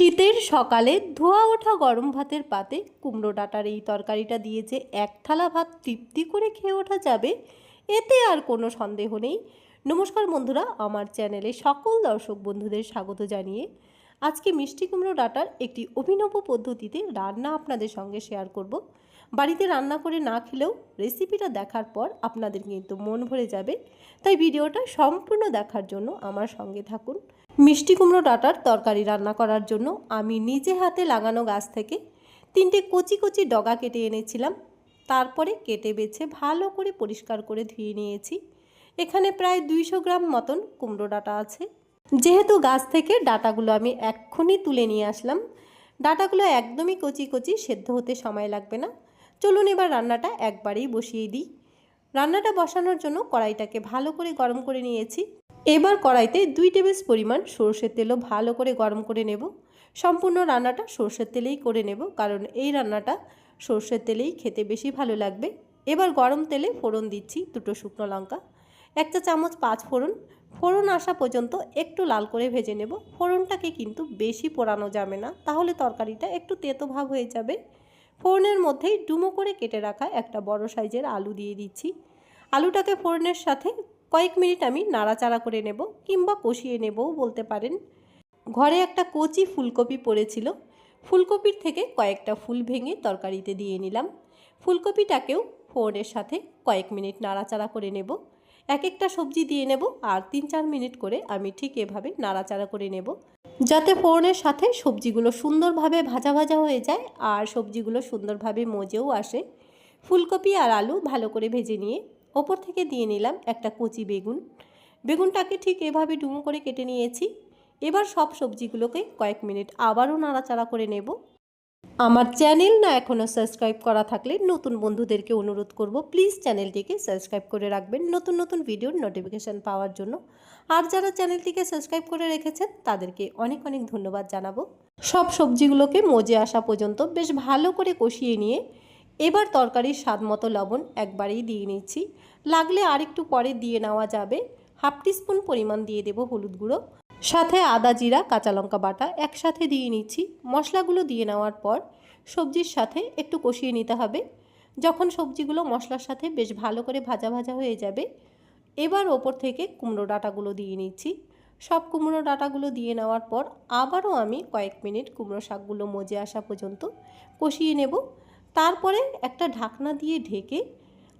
শীতের সকালে ধোয়া ওঠা গরম ভাতের পাতে কুমড়ো ডাঁটার এই তরকারিটা দিয়ে যে এক থালা ভাত তৃপ্তি করে খেয়ে ওঠা যাবে, এতে আর কোনো সন্দেহ নেই। নমস্কার বন্ধুরা, আমার চ্যানেলে সকল দর্শক বন্ধুদের স্বাগত জানিয়ে আজকে মিষ্টি কুমড়ো ডাঁটার একটি অভিনব পদ্ধতিতে রান্না আপনাদের সঙ্গে শেয়ার করব। বাড়িতে রান্না করে না খেলেও রেসিপিটা দেখার পর আপনাদের কিন্তু মন ভরে যাবে। তাই ভিডিওটা সম্পূর্ণ দেখার জন্য আমার সঙ্গে থাকুন। মিষ্টি কুমড়ো ডাঁটার তরকারি রান্না করার জন্য আমি নিজে হাতে লাগানো গাছ থেকে তিনটে কচি কচি ডগা কেটে এনেছিলাম। তারপরে কেটে বেছে ভালো করে পরিষ্কার করে ধুয়ে নিয়েছি। এখানে প্রায় দুইশো গ্রাম মতন কুমড়ো ডাঁটা আছে। যেহেতু গাছ থেকে ডাঁটাগুলো আমি এক্ষুনি তুলে নিয়ে আসলাম, ডাঁটাগুলো একদমই কচি কচি সেদ্ধ হতে সময় লাগবে না। চলুন এবার রান্নাটা একবারেই বসিয়ে দিই। রান্নাটা বসানোর জন্য কড়াইটাকে ভালো করে গরম করে নিয়েছি। এবার কড়াইতে দুই টেবিল পরিমাণ সর্ষের তেলও ভালো করে গরম করে নেব। সম্পূর্ণ রান্নাটা সর্ষের তেলেই করে নেব, কারণ এই রান্নাটা সর্ষের তেলেই খেতে বেশি ভালো লাগবে। এবার গরম তেলে ফোড়ন দিচ্ছি দুটো শুকনো লঙ্কা, একটা চামচ পাঁচ ফোড়ন। ফোড়ন আসা পর্যন্ত একটু লাল করে ভেজে নেব। ফোড়নটাকে কিন্তু বেশি পোড়ানো যাবে না, তাহলে তরকারিটা একটু তেতো ভাব হয়ে যাবে। ফোড়নের মধ্যেই ডুমো করে কেটে রাখা একটা বড় সাইজের আলু দিয়ে দিচ্ছি। আলুটাকে ফোড়নের সাথে কয়েক মিনিট আমি নাড়াচাড়া করে নেব কিংবা কষিয়ে নেবও বলতে পারেন। ঘরে একটা কচি ফুলকপি পড়েছিল। ফুলকপির থেকে কয়েকটা ফুল ভেঙে তরকারিতে দিয়ে নিলাম। ফুলকপিটাকেও ফোড়নের সাথে কয়েক মিনিট নাড়াচাড়া করে নেব। এক একটা সবজি দিয়ে নেব আর তিন চার মিনিট করে আমি ঠিক এভাবে নাড়াচাড়া করে নেব। যাতে ফোড়নের সাথে সবজিগুলো সুন্দরভাবে ভাজা ভাজা হয়ে যায় আর সবজিগুলো সুন্দরভাবে মজেও আসে। ফুলকপি আর আলু ভালো করে ভেজে নিয়ে ওপর থেকে দিয়ে নিলাম একটা কচি বেগুন। বেগুনটাকে ঠিক এভাবে ডুমো করে কেটে নিয়েছি। এবার সব সবজিগুলোকে কয়েক মিনিট আবারও নাড়াচাড়া করে নেব। আমার চ্যানেল না এখনও সাবস্ক্রাইব করা থাকলে নতুন বন্ধুদেরকে অনুরোধ করব, প্লিজ চ্যানেলটিকে সাবস্ক্রাইব করে রাখবেন নতুন নতুন ভিডিওর নোটিফিকেশান পাওয়ার জন্য। আর যারা চ্যানেলটিকে সাবস্ক্রাইব করে রেখেছেন, তাদেরকে অনেক অনেক ধন্যবাদ জানাব। সব সবজিগুলোকে মজে আসা পর্যন্ত বেশ ভালো করে কষিয়ে নিয়ে এবার তরকারির স্বাদ মতো লবণ একবারেই দিয়ে নিচ্ছি। লাগলে আরেকটু পরে দিয়ে নেওয়া যাবে। হাফ টিস্পুন পরিমাণ দিয়ে দেব হলুদ গুঁড়ো। সাথে আদা জিরা, কাঁচা লঙ্কা বাটা একসাথে দিয়ে নিচ্ছি। মশলাগুলো দিয়ে নেওয়ার পর সবজির সাথে একটু কষিয়ে নিতে হবে। যখন সবজিগুলো মশলার সাথে বেশ ভালো করে ভাজা ভাজা হয়ে যাবে, এবার ওপর থেকে কুমড়ো ডাঁটাগুলো দিয়ে নিচ্ছি। সব কুমড়ো ডাঁটাগুলো দিয়ে নেওয়ার পর আবারও আমি কয়েক মিনিট কুমড়ো শাকগুলো মজে আসা পর্যন্ত কষিয়ে নেব। তারপরে একটা ঢাকনা দিয়ে ঢেকে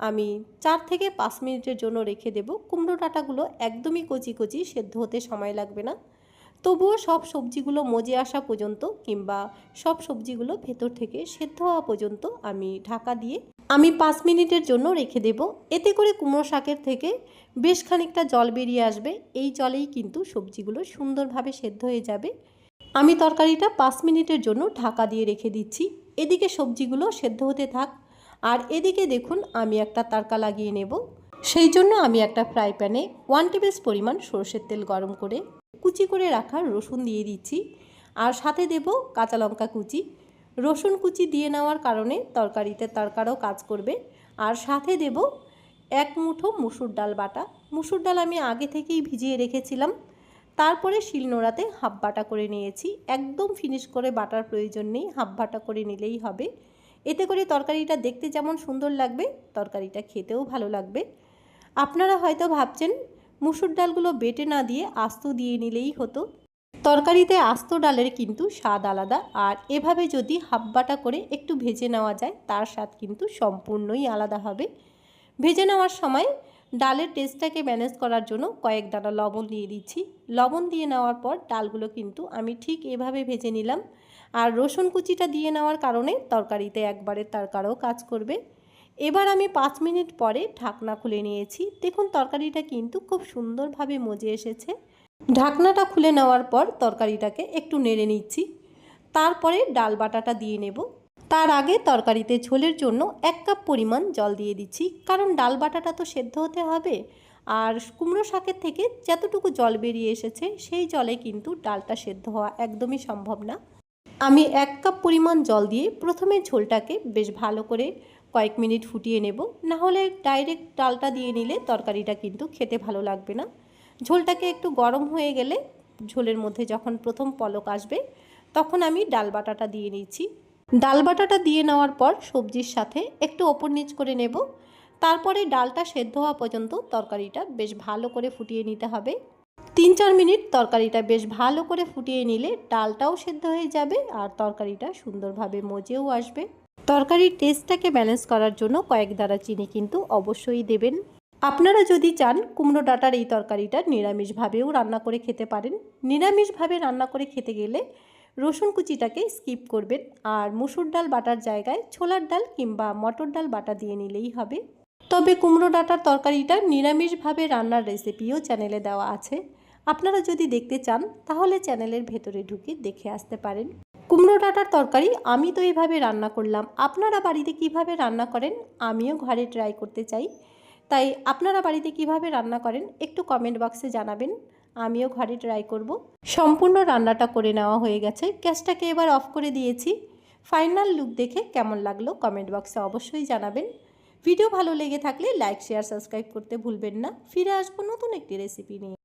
আমি চার থেকে পাঁচ মিনিটের জন্য রেখে দেব। কুমড়ো ডাঁটাগুলো একদমই কচি কচি সেদ্ধ হতে সময় লাগবে না। তবুও সব সবজিগুলো মজে আসা পর্যন্ত কিংবা সব সবজিগুলো ভেতর থেকে সেদ্ধ হওয়া পর্যন্ত আমি ঢাকা দিয়ে আমি পাঁচ মিনিটের জন্য রেখে দেব। এতে করে কুমড়ো শাকের থেকে বেশ খানিকটা জল বেরিয়ে আসবে। এই জলেই কিন্তু সবজিগুলো সুন্দরভাবে সেদ্ধ হয়ে যাবে। আমি তরকারিটা পাঁচ মিনিটের জন্য ঢাকা দিয়ে রেখে দিচ্ছি। এদিকে সবজিগুলো সেদ্ধ হতে থাক। আর এদিকে দেখুন, আমি একটা তারকা লাগিয়ে নেব। সেই জন্য আমি একটা ফ্রাই প্যানে ওয়ান টেবিল পরিমাণ সরষের তেল গরম করে কুচি করে রাখা রসুন দিয়ে দিচ্ছি। আর সাথে দেব কাঁচা লঙ্কা কুচি। রসুন কুচি দিয়ে নেওয়ার কারণে তরকারিতে তরকারও কাজ করবে। আর সাথে দেব এক মুঠো মুসুর ডাল বাটা। মুসুর ডাল আমি আগে থেকেই ভিজিয়ে রেখেছিলাম। তারপরে শিলনোড়াতে হাফ বাটা করে নিয়েছি। একদম ফিনিশ করে বাটার প্রয়োজন নেই হাফ বাটা করে নিলেই হবে। এতে করে তরকারিটা দেখতে যেমন সুন্দর লাগবে, তরকারিটা খেতেও ভালো লাগবে। আপনারা হয়তো ভাবছেন, মুসুর ডালগুলো বেটে না দিয়ে আস্ত দিয়ে নিলেই হতো। তরকারিতে আস্ত ডালের কিন্তু স্বাদ আলাদা, আর এভাবে যদি হাফ বাটা করে একটু ভেজে নেওয়া যায়, তার স্বাদ কিন্তু সম্পূর্ণই আলাদা হবে। ভেজে নেওয়ার সময় ডালের টেস্টটাকে ম্যানেজ করার জন্য কয়েক দানা লবণ দিয়ে দিচ্ছি। লবণ দিয়ে নেওয়ার পর ডালগুলো কিন্তু আমি ঠিক এভাবে ভেজে নিলাম। আর রসুন কুচিটা দিয়ে নেওয়ার কারণে তরকারিতে একবারে তরকারও কাজ করবে। এবার আমি পাঁচ মিনিট পরে ঢাকনা খুলে নিয়েছি। দেখুন তরকারিটা কিন্তু খুব সুন্দরভাবে মজে এসেছে। ঢাকনাটা খুলে নেওয়ার পর তরকারিটাকে একটু নেড়ে নিচ্ছি। তারপরে ডাল বাটাটা দিয়ে নেব। তার আগে তরকারিতে ঝোলের জন্য এক কাপ পরিমাণ জল দিয়ে দিচ্ছি, কারণ ডাল বাটাটা তো সেদ্ধ হতে হবে। আর কুমড়ো শাকের থেকে যতটুকু জল বেরিয়ে এসেছে, সেই জলে কিন্তু ডালটা সেদ্ধ হওয়া একদমই সম্ভব না। আমি এক কাপ পরিমাণ জল দিয়ে প্রথমে ঝোলটাকে বেশ ভালো করে কয়েক মিনিট ফুটিয়ে নেব, না হলে ডাইরেক্ট ডালটা দিয়ে নিলে তরকারিটা কিন্তু খেতে ভালো লাগবে না। ঝোলটাকে একটু গরম হয়ে গেলে ঝোলের মধ্যে যখন প্রথম পলক আসবে, তখন আমি ডাল বাটাটা দিয়ে নিচ্ছি। ডাল বাটাটা দিয়ে নেওয়ার পর সবজির সাথে একটু ওপর নিচ করে নেব। তারপরে ডালটা সেদ্ধ হওয়া পর্যন্ত তরকারিটা বেশ ভালো করে ফুটিয়ে নিতে হবে। তিন চার মিনিট তরকারিটা বেশ ভালো করে ফুটিয়ে নিলে ডালটাও সেদ্ধ হয়ে যাবে আর তরকারিটা সুন্দরভাবে মজেও আসবে। তরকারির টেস্টটাকে ব্যালেন্স করার জন্য কয়েক দ্বারা চিনি কিন্তু অবশ্যই দেবেন। আপনারা যদি চান কুমড়ো ডাটার এই তরকারিটা নিরামিষভাবেও রান্না করে খেতে পারেন। নিরামিষভাবে রান্না করে খেতে গেলে রসুন কুচিটাকে স্কিপ করবেন আর মুসুর ডাল বাটার জায়গায় ছোলার ডাল কিংবা মটর ডাল বাটা দিয়ে নিলেই হবে। তবে কুমড়ো ডাঁটার তরকারিটা নিরামিষভাবে রান্নার রেসিপিও চ্যানেলে দেওয়া আছে। আপনারা যদি দেখতে চান, তাহলে চ্যানেলের ভেতরে ঢুকে দেখে আসতে পারেন। কুমড়ো ডাঁটার তরকারি আমি তো এইভাবে রান্না করলাম। আপনারা বাড়িতে কীভাবে রান্না করেন, আমিও ঘরে ট্রাই করতে চাই। তাই আপনারা বাড়িতে কীভাবে রান্না করেন, একটু কমেন্ট বক্সে জানাবেন। আমিও ঘরে ট্রাই করব। সম্পূর্ণ রান্নাটা করে নেওয়া হয়ে গেছে। গ্যাসটাকে এবার অফ করে দিয়েছি। ফাইনাল লুক দেখে কেমন লাগল কমেন্ট বক্সে অবশ্যই জানাবেন। ভিডিও ভালো লেগে থাকলে লাইক শেয়ার সাবস্ক্রাইব করতে ভুলবেন না। ফিরে আসব নতুন একটি রেসিপি নিয়ে।